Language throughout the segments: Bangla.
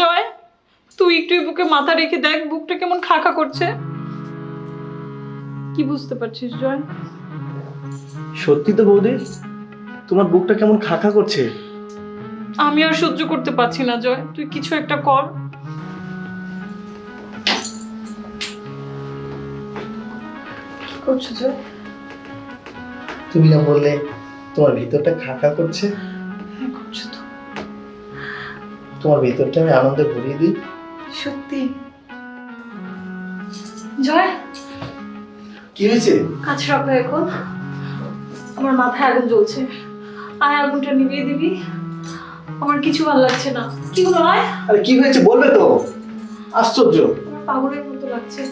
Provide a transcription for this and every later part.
জয় তুই একটু বুকে মাথা রেখে দেখ বুকটা কেমন খাকা করছে। কি বুঝতে পারছিস জয়? সত্যি তো বৌদি তোমার বুকটা কেমন খাখা করছে? আমি আর সহ্য করতে পারছি না জয় তুই কিছু একটা কর। করছ জয়? তুমি না বললে তোমার ভিতরটা খাখা করছে? তোমার ভিতরটা আমি আনন্দে ভরিয়ে দিই। সত্যি? জয়? কি হয়েছে? কাছে রাখো এখন আমার মাথায় আগুন জ্বলছে। আয় আগুনটা নিভিয়ে দিবি। আমার কিছু ভালো লাগছে না। কি হলো আয়? আরে কি হয়েছে বলবে তো। আশ্চর্য। আমার পাগলের মতো লাগছে।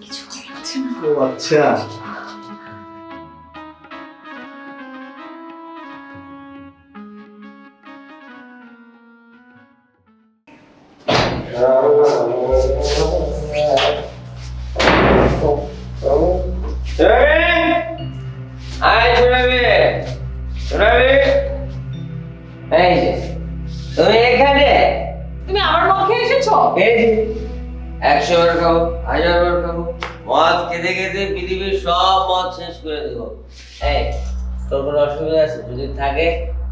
কিছু ভালো লাগছে না। ও আচ্ছা। এই যে তুমি এখানে? তুমি আমার এসেছ? এই যে একশো বার খাব হাজার বার খাব মদ খেতে খেতে পৃথিবীর সব মদ শেষ করে দেবো। এই তোর কোনো অসুবিধা আছে? যদি থাকে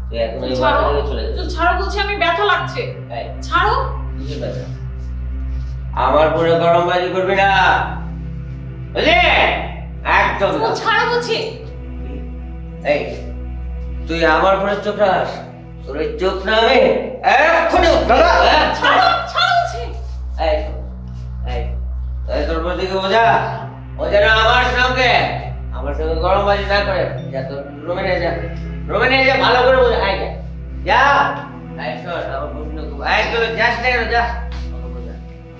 তুই এখন ওই বাসা চলে যা। ছাড়ো বলছি আমি ব্যথা লাগছে। এই ছাড়ো? আমার পুরো গরম বাজি করবি না। বুঝলি? একদম না। ছাড়ো বলছি। এই তুই আমার পরে চোখ রাখ। তোর চোখ না আমি এক্ষুনি দাদা! হ্যাঁ? এই এই তোর দিকে বোঝা? ও যেন আমার সঙ্গে। আমার সঙ্গে গরম বাজি না করে। যা তোর রুমে নিয়ে যা। রুমে নিয়ে যা ভালো করে বোঝা। আয় যা। যা এই শোন আমার প্রশ্ন খুব এই তোর যাস না কেন? যা।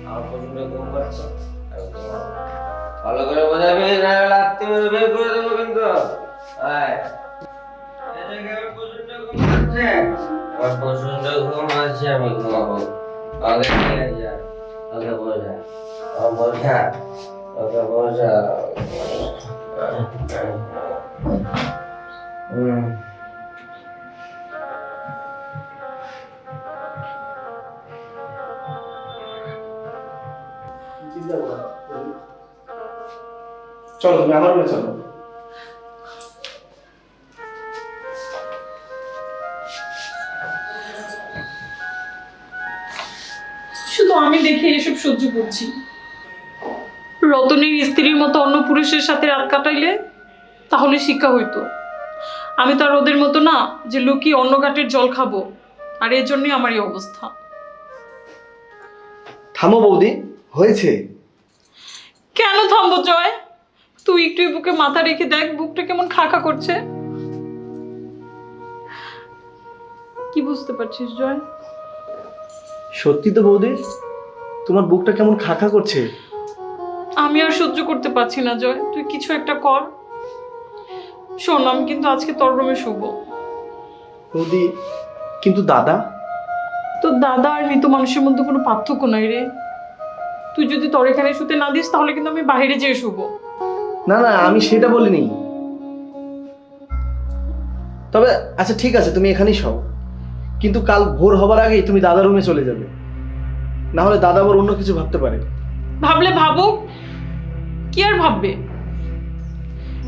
আমার প্রশ্ন খুব করছ ভালো করে বোঝাবি না। আমার প্রচণ্ড ঘুম আছে আমি ঘুমাবো আগে আগে বোঝা বোঝা আগে বোঝা চলো, তুমি আমার চলো। আমি দেখে এসব সহ্য করছি। রতনের স্ত্রীর মতো অন্য পুরুষের সাথে রাত কাটাইলে তাহলে শিক্ষা হইতো। আমি তো আর ওদের মতো না যে লুকিয়ে অন্য ঘাটের জল খাব আর এর জন্যই আমার এই অবস্থা। থামো বৌদি হয়েছে। কেন থামবো জয়? তুই একটু বুকে মাথা রেখে দেখ বুকটা কেমন খাকা করছে। কি বুঝতে পারছিস জয়? সত্যি তো বৌদি? তোমার বুকটা কেমন খাখা করছে? আমি আর সহ্য করতে পারছি না জয়। তুই কিছু একটা কর। শোন আমি কিন্তু আজকে তোর রুমে শুভ বৌদি কিন্তু দাদা? তো দাদা আর মৃত মানুষের মধ্যে কোনো পার্থক্য নাই রে। তুই যদি তোর এখানে শুতে না দিস তাহলে কিন্তু আমি বাইরে যেয়ে শুব। না না আমি সেটা বলিনি। তবে আচ্ছা ঠিক আছে তুমি এখানেই সও কিন্তু কাল ভোর হবার আগেই তুমি দাদা রুমে চলে যাবে। না হলে দাদা আবার অন্য কিছু ভাবতে পারে। ভাবলে ভাবুক। কি আর ভাববে?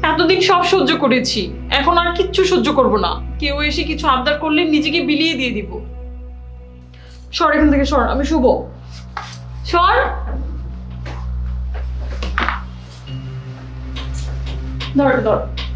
এতদিন সব সহ্য করেছি। এখন আর কিচ্ছু সহ্য করব না। কেউ এসে কিছু আবদার করলে নিজেকে বিলিয়ে দিয়ে দিব। সর এখান থেকে, সর। আমি শুভ সর। ধর ধর।